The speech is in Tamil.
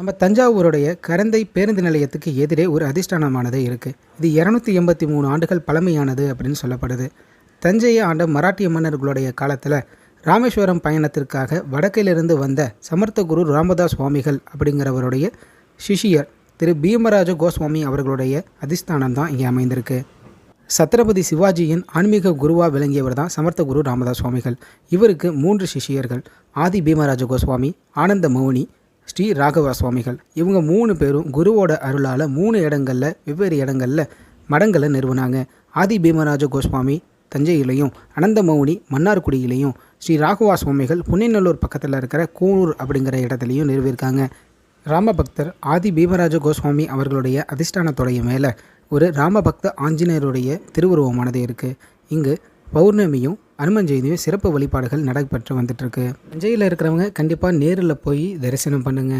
நம்ம தஞ்சாவூருடைய கரந்தை பேருந்து நிலையத்துக்கு எதிரே ஒரு அதிஷ்டானமானது இருக்குது இது இரநூத்தி எண்பத்தி மூணு ஆண்டுகள் பழமையானது அப்படின்னு சொல்லப்படுது. தஞ்சையை ஆண்ட மராட்டிய மன்னர்களுடைய காலத்தில் ராமேஸ்வரம் பயணத்திற்காக வடக்கிலிருந்து வந்த சமர்த்த குரு ராமதாஸ் சுவாமிகள் அப்படிங்கிறவருடைய சிஷியர் திரு பீமராஜ கோஸ்வாமி அவர்களுடைய அதிஸ்தானம் தான் இங்கே அமைந்திருக்கு. சத்ரபதி சிவாஜியின் ஆன்மீக குருவாக விளங்கியவர் தான் சமர்த்த குரு ராமதாஸ் சுவாமிகள். இவருக்கு மூன்று சிஷியர்கள் ஆதி பீமராஜ கோஸ்வாமி ஆனந்த மௌனி ஸ்ரீ ராகவ சுவாமிகள் இவங்க மூணு பேரும் குருவோட அருளால் மூணு இடங்களில் வெவ்வேறு இடங்களில் மடங்களை நிறுவனாங்க. ஆதி பீமராஜ கோஸ்வாமி தஞ்சையிலையும் அனந்தமௌனி மன்னார்குடியிலையும் ஸ்ரீ ராகவா சுவாமிகள் புன்னைநல்லூர் பக்கத்தில் இருக்கிற கூனூர் அப்படிங்கிற இடத்துலையும் நிறுவியிருக்காங்க. ராமபக்தர் ஆதி பீமராஜ கோஸ்வாமி அவர்களுடைய அதிஷ்டானத்துடைய மேலே ஒரு ராமபக்த ஆஞ்சநேயருடைய திருவுருவமானது இருக்குது இங்கு பௌர்ணமியும் அனுமன் ஜெயந்தியும் சிறப்பு வழிபாடுகள் நடைபெற்று வந்துட்டுருக்கு. தஞ்சையில் இருக்கிறவங்க கண்டிப்பாக நேரில் போய் தரிசனம் பண்ணுங்கள்